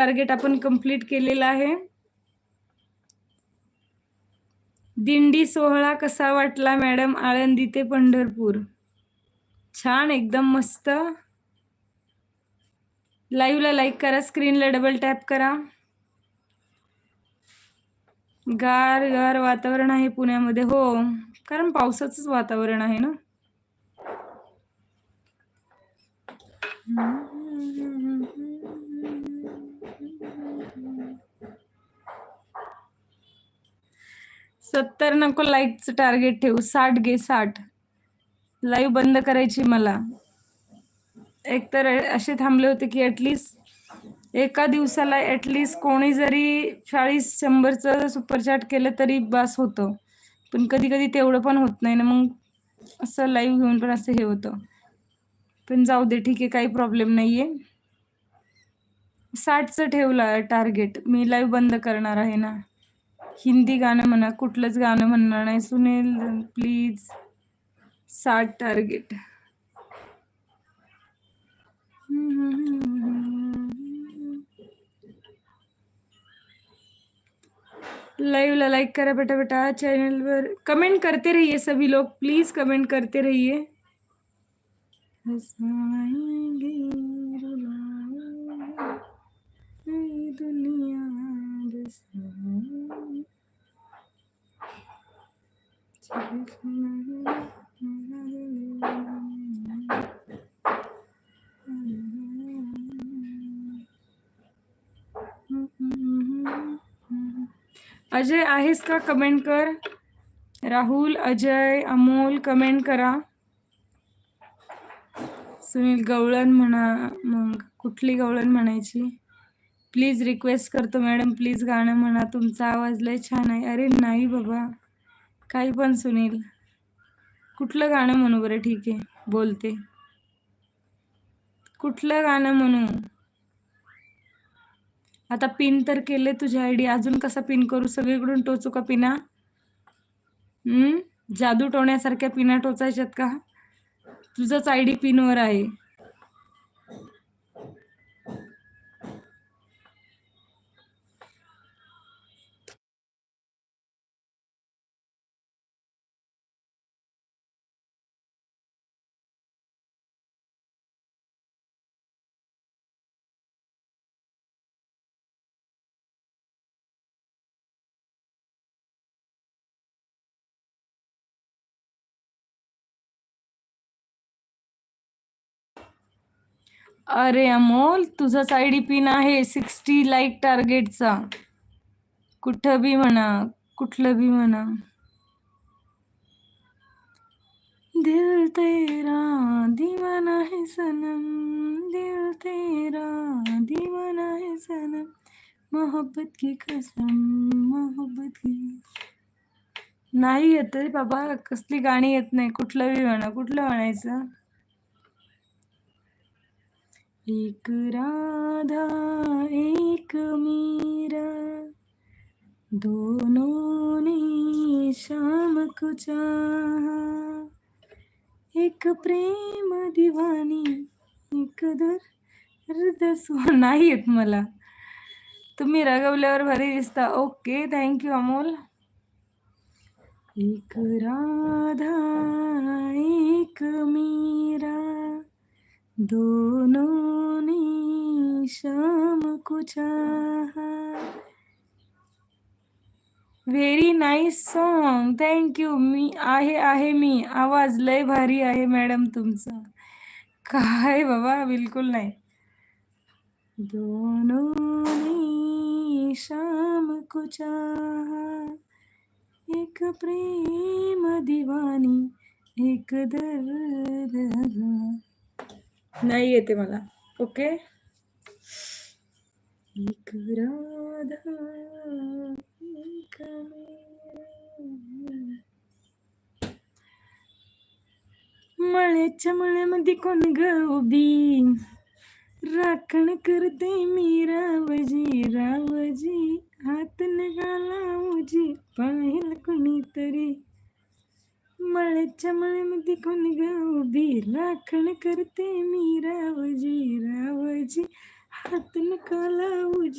Target आपण complete केलेला आहे. दिंडी सोहळा कसा वाटला मॅडम आळंदी ते पंढरपूर? छान एकदम मस्त. लाईव्हला लाईक करा स्क्रीनला डबल टॅप करा. गार गार वातावरण आहे पुण्यामध्ये. हो कारण पावसाचंच वातावरण आहे ना? सत्तर नको लाईकचं टार्गेट ठेवू. साठ घे साठ. लाईव्ह बंद करायची मला. एकतर असे थांबले होते की ॲटलिस्ट एका दिवसाला ॲटलिस्ट कोणी जरी चाळीस शंभरचं सुपरचॅट केलं तरी बास होतं. पण कधी कधी तेवढं पण होत नाही ना. मग असं लाईव्ह घेऊन पण असं हे होतं. पण जाऊ दे ठीक आहे काही प्रॉब्लेम नाही आहे साठचं ठेवलं टार्गेट मी लाईव्ह बंद करणार आहे ना. हिंदी गाणं म्हणा, कुठलंच गाणं म्हणणार नाही. सुनील, प्लीज़ साठ टार्गेट. लाइव ला लाइक करा बेटा बेटा चैनल पर कमेंट करते रहिए सभी लोग. प्लीज़ कमेंट करते रहिए दुनिया अजय आहेस का? कमेंट कर. राहुल अजय अमोल कमेंट करा. सुनील गवळण म्हणा मग कुठली गवळण म्हणायची? प्लीज रिक्वेस्ट करतो मॅडम प्लीज गाणं म्हणा. तुमचा आवाज लय छान आहे. अरे नाही बाबा. काही पण सुनील. कुठलं गाणं म्हणू बरं ठीक आहे? बोलते. कुठलं गाणं म्हणू? आता पिन तर केले तुझ्या आयडी. अजून कसा पिन करू? सगळीकडून टोचू का पिना? जादू टोण्यासारख्या पिना टोचायच्यात का? तुझंच आयडी पिनवर आहे. अरे अमोल तुझाच आय डी पिन आहे सिक्स्टी लाईक टार्गेटचा. कुठं बी म्हणा कुठलं बी म्हणा. दिल तेरा दिवाना है सनम दिल तेरा दिवाना है सनम. मोहब्बत की कसम मोहब्बत की नाही येत रे बाबा कसली गाणी येत नाही कुठलं बी म्हणा कुठलं म्हणायचं? एक राधा एक मीरा दोनों ने शाम को चाहा। एक प्रेम दिवानी एक दर सो नाही येत मला. तुम्ही रागवल्यावर भारी दिसता. Okay thank you Amol. एक राधा एक मीरा दोनों शाम को चाहा very nice song thank you मी आहे आहे मी. आवाज लय भारी आहे मॅडम तुमचा. काय बाबा बिलकुल नाही. दोनों श्याम शाम को चाहा एक प्रेम दिवानी एक दर्द नाही येते मला. ओके एक राधा एक मळ्याच्या मळ्यामध्ये कोण ग उभी? राखण करते मी रावजी रावजी हात नगाला उजी पाहिल कोणीतरी। मळ्याच्या मळ्यामध्ये कोण ग उभी? राखण करते मी रावजी रावजी हातून काला उज